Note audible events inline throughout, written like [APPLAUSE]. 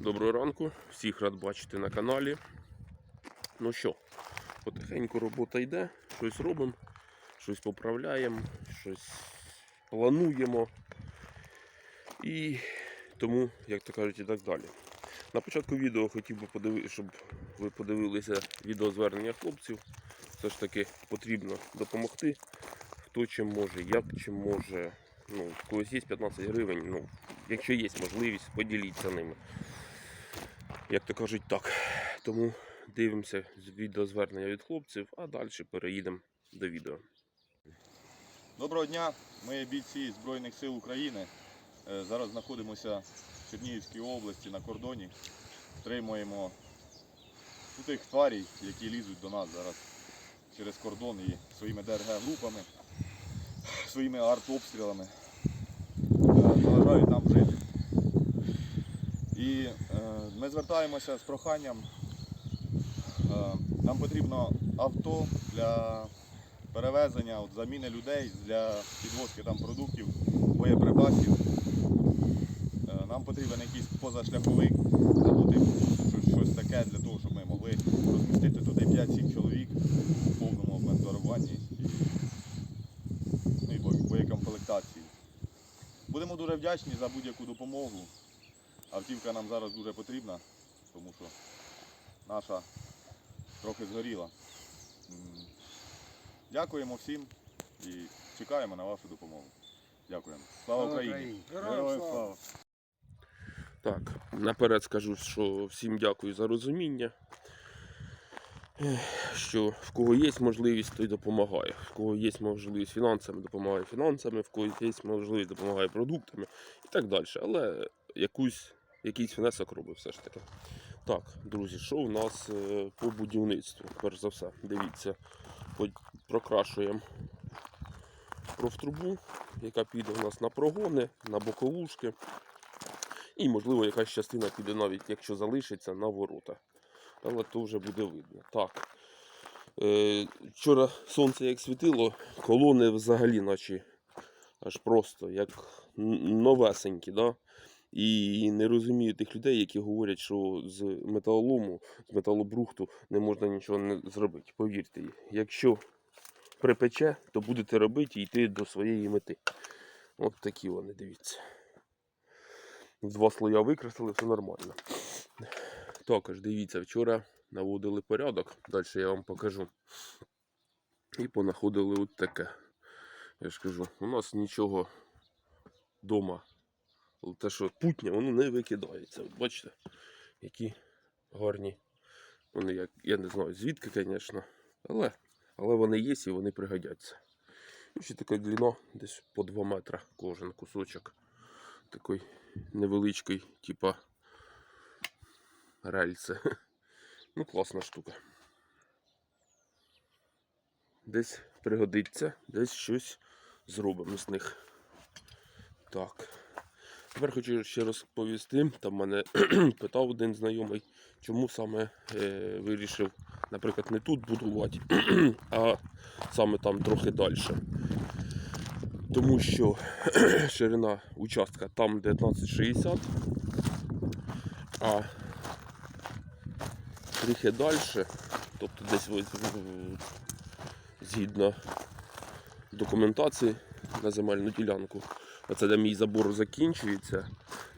Доброго ранку, всіх рад бачити на каналі. Ну що, потихеньку робота йде, щось робимо, щось поправляємо, щось плануємо. І тому, як то кажуть, і так далі. На початку відео хотів би подивитися, щоб ви подивилися відеозвернення хлопців. Все ж таки потрібно допомогти. Хто чим може, як чим може. Ну, когось є 15 гривень. Ну, якщо є можливість, поділіться ними. Як то кажуть, так. Тому дивимося відеозвернення від хлопців, а далі переїдемо до відео. Доброго дня, ми бійці Збройних сил України. Е, Зараз знаходимося в Чернігівській області на кордоні. Стримуємо ну, тих тварій, які лізуть до нас зараз через кордон і своїми ДРГ-групами, своїми артобстрілами е, заважають нам жити. І е, ми звертаємося з проханням. Е, нам потрібно авто для перевезення, от, заміни людей для підвозки там продуктів, боєприпасів. Е, Нам потрібен якийсь позашляховик або типу, щось, таке для того, щоб ми могли розмістити туди 5-7 чоловік в повному обмендоруванні і, ну, і боєкомплектації. Будемо дуже вдячні за будь-яку допомогу. Автівка нам зараз дуже потрібна, тому що наша трохи згоріла. Дякуємо всім і чекаємо на вашу допомогу. Дякуємо. Слава Україні! Героям слава! Так, наперед скажу, що всім дякую за розуміння. Що в кого є можливість, той допомагає. В кого є можливість фінансами, допомагає фінансами, в кого є можливість, допомагає продуктами і так далі. Але якусь, якийсь внесок робить все ж таки. Так, друзі, що у нас е, по будівництву? Перш за все, дивіться, прокрашуємо профтрубу, яка піде у нас на прогони, на боковушки. І, можливо, якась частина піде навіть, якщо залишиться, на ворота. Але то вже буде видно. Так. Е, вчора сонце як світило, колони взагалі, наче аж просто як новесенькі. Да? І не розумію тих людей, які говорять, що з металолому, з металобрухту не можна нічого не зробити. Повірте, якщо припече, то будете робити і йти до своєї мети. От такі вони, дивіться. Два слоя викреслили, все нормально. Також дивіться, вчора наводили порядок, далі я вам покажу. І понаходили от таке. Я ж кажу, у нас нічого вдома. Те, що путня, воно не викидається. Бачите, які гарні. Вони як, я не знаю звідки, звісно, але, але вони є і вони пригодяться. І ще така длина, десь по 2 метри кожен кусочок. Такий невеличкий, типа рельси. [LAUGHS] Ну, класна штука. Десь пригодиться, десь щось зробимо з них. Так. Тепер хочу ще розповісти. Там мене [CLEARS THROAT] питав один знайомий, чому саме е, вирішив, наприклад, не тут будувати, [CLEARS THROAT] а саме там трохи далі. Тому що [CLEARS THROAT] ширина участка там 1960, а трохи далі, тобто десь згідно документації на земельну ділянку, оце де мій забор закінчується,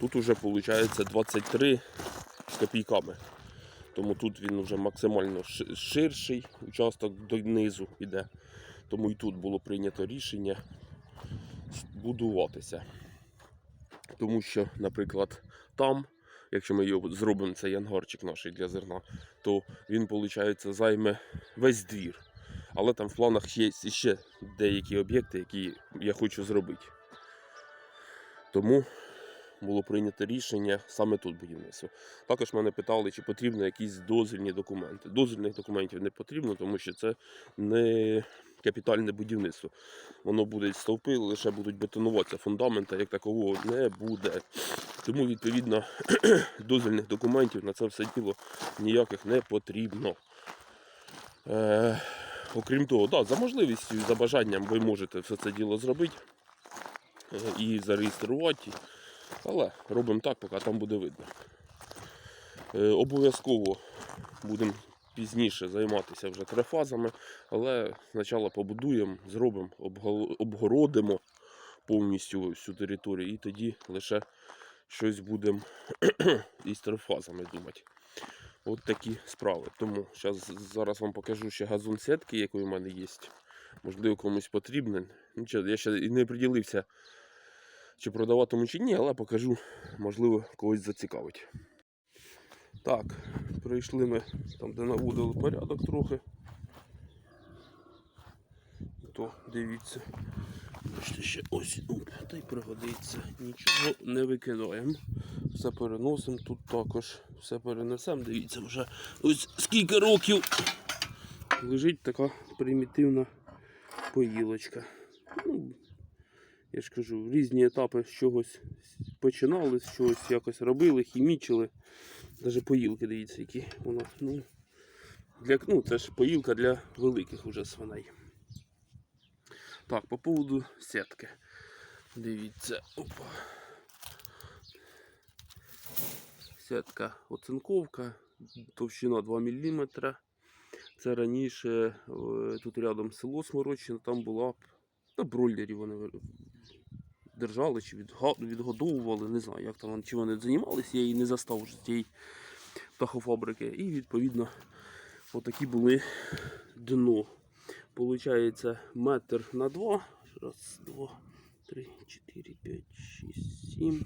тут вже виходить 23 з копійками. Тому тут він вже максимально ширший участок донизу йде. Тому і тут було прийнято рішення будуватися. Тому що, наприклад, там, якщо ми його зробимо, цей ангарчик наш для зерна, то він, виходить, займе весь двір. Але там в планах є ще деякі об'єкти, які я хочу зробити. Тому було прийнято рішення саме тут будівництво. Також мене питали, чи потрібні якісь дозвільні документи. Дозвільних документів не потрібно, тому що це не капітальне будівництво. Воно буде стовпи, лише будуть бетонуватися, фундамента як такого не буде. Тому, відповідно, [CLEARS THROAT] дозвільних документів на це все діло ніяких не потрібно. Е, окрім того, да, за можливістю і за бажанням ви можете все це діло зробити і зареєструвати. Але робимо так, поки там буде видно. Е, Обов'язково будемо пізніше займатися вже трифазами, але спочатку побудуємо, зробимо, обгородимо повністю всю територію і тоді лише щось будемо [CLEARS THROAT] із трифазами думати. От такі справи. Тому зараз вам покажу ще газон сітки, який у мене є. Можливо, комусь потрібен. Нічого, я ще і не приділився, чи продаватиму, чи ні, але покажу, можливо, когось зацікавить. Так, прийшли ми там, де наводили порядок трохи. То дивіться. Бачите, ще ось та й пригодиться. Нічого не викидаємо. Все переносимо тут також. Все перенесемо. Дивіться, вже ось скільки років лежить така примітивна поїлочка. Ну, я ж кажу, різні етапи з чогось починали, з чогось якось робили, хімічили. Навіть поїлки, дивіться, які вона. Ну, для, ну, це ж поїлка для великих уже свиней. Так, по поводу сітки. Дивіться. Опа. Сітка оцинковка, товщина 2 мм. Це раніше е, тут рядом село Сморочино, там була на бройлері вони держали чи відгодовували, не знаю, як там чи вони займалися, я її не застав вже цієї птахофабрики. І відповідно отакі були дно. Получається метр на два. Раз, два, три, чотири, п'ять, шість, сім,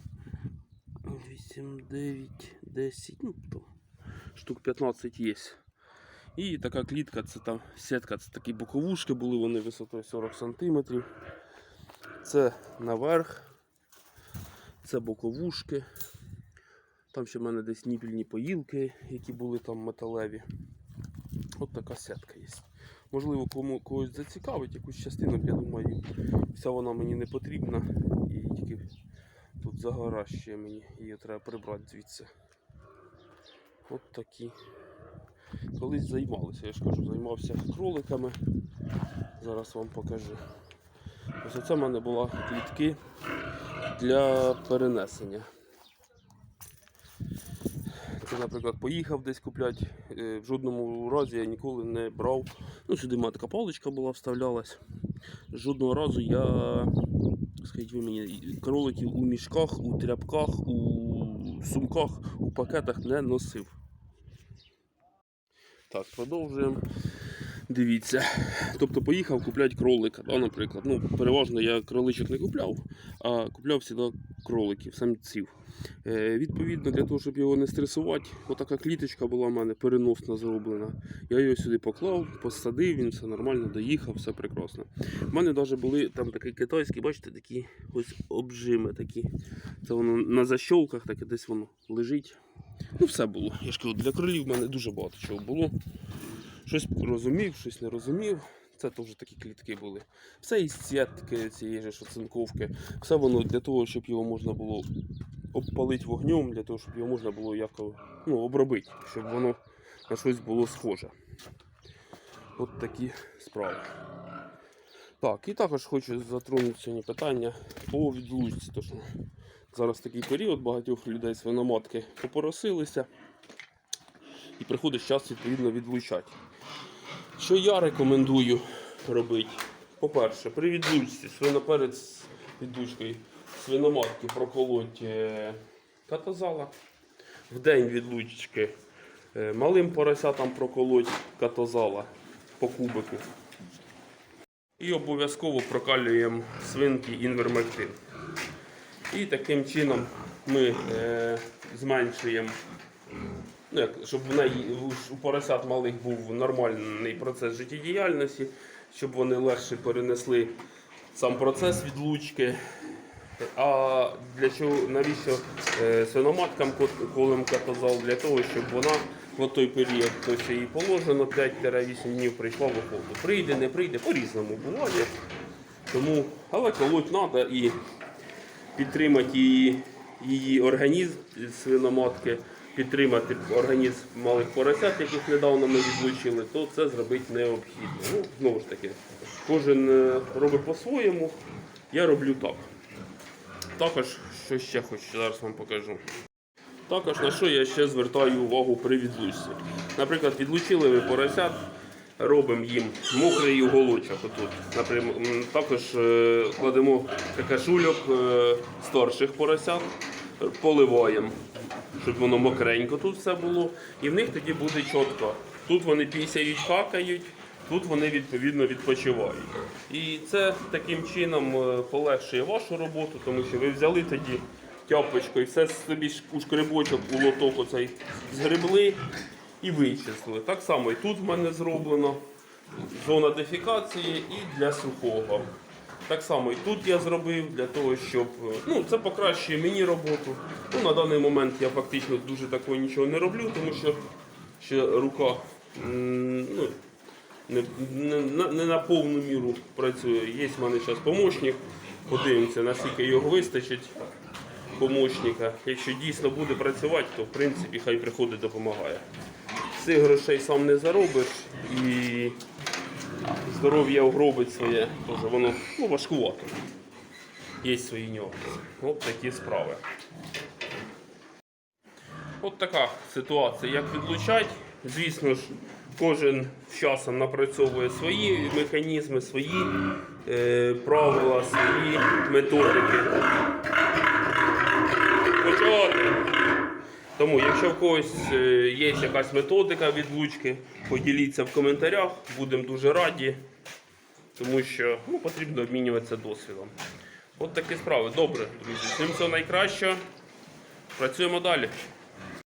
вісім, дев'ять, десять. Ну, там штук 15 є. І така клітка, це там сітка, це такі боковушки були, вони висотою 40 см. Це наверх, це боковушки. Там ще в мене десь ніпільні поїлки, які були там металеві. От така сітка є. Можливо, кому когось зацікавить якусь частину, я думаю, вся вона мені не потрібна. І тільки тут загора ще мені, її треба прибрати звідси. От такі. Колись займалися, я ж кажу, займався кроликами. Зараз вам покажу. Ось оце в мене була клітки для перенесення. Це, наприклад, поїхав десь купляти. е, В жодному разі я ніколи не брав. Ну, сюди в мене така паличка була, вставлялась. Жодного разу я, скажіть ви мені, кроликів у мішках, у тряпках, у сумках, у пакетах не носив. Так, продовжуємо. Дивіться. Тобто поїхав купляти кролика, да, наприклад. Ну, переважно я кроличок не купляв, а купляв завжди кроликів, самців. Е, відповідно, для того, щоб його не стресувати, отака кліточка була в мене переносна зроблена. Я його сюди поклав, посадив, він все нормально доїхав, все прекрасно. У мене навіть були там такі китайські, бачите, такі ось обжими такі. Це воно на защолках, таке десь воно лежить. Ну, все було. Я ж кажу, для кролів в мене дуже багато чого було. Щось розумів, щось не розумів. Це теж такі клітки були. Все із сітки цієї ж оцинковки. Все воно для того, щоб його можна було обпалити вогнем, для того, щоб його можна було яко, ну, обробити, щоб воно на щось було схоже. От такі справи. Так, і також хочу затронути сьогодні питання по відлучці. Тож зараз такий період, багатьох людей свиноматки попоросилися. І приходить час відповідно відлучати. Що я рекомендую робити? По-перше, при відлучці свиноперед з відлучкою свиноматки проколоть е, катазала. В день відлучки е, малим поросятам проколоть катазала по кубику. І обов'язково прокалюємо свинки інвермектин. І таким чином ми е, зменшуємо ну, як, щоб в неї у- поросят малих був нормальний процес життєдіяльності, щоб вони легше перенесли сам процес відлучки. А для чого навіщо е, свиноматкам колем катазал? Для того, щоб вона в той період, то що їй положено 5-8 днів прийшла в охоту. Прийде, не прийде, по-різному буває. Тому, але колоть треба і підтримати її, її організм свиноматки, підтримати організм малих поросят, яких недавно ми відлучили, то це зробити необхідно. Ну, знову ж таки, кожен е, робить по-своєму, я роблю так. Також, що ще хочу, зараз вам покажу. Також на що я ще звертаю увагу при відлучці. Наприклад, відлучили ви поросят, робимо їм мокрий уголочок отут. Також е, кладемо какашульок е, старших поросят, поливаємо, щоб воно мокренько тут все було. І в них тоді буде чітко. Тут вони пісяють, какають, тут вони відповідно відпочивають. І це таким чином е, полегшує вашу роботу, тому що ви взяли тоді тяпочкою, все собі у шкребочок, у лоток оцей згребли і вичислили. Так само і тут в мене зроблено зона дефікації і для сухого. Так само і тут я зробив для того, щоб е, ну, це покращує мені роботу. Ну, на даний момент я фактично дуже такого нічого не роблю, тому що ще рука ну, не, не, не на повну міру працює. Є в мене зараз помощник. Подивимося, наскільки його вистачить помощника. Якщо дійсно буде працювати, то в принципі хай приходить, допомагає. Цих грошей сам не заробиш і здоров'я угробить своє, теж воно ну, важкувато. Є свої нюанси. От такі справи. От така ситуація, як відлучать. Звісно ж, кожен з часом напрацьовує свої механізми, свої е, правила, свої методики. Почати. Тому, якщо в когось е, є якась методика відлучки, поділіться в коментарях, будемо дуже раді, тому що ну, потрібно обмінюватися досвідом. От такі справи. Добре, друзі. Всім всього найкраще. Працюємо далі.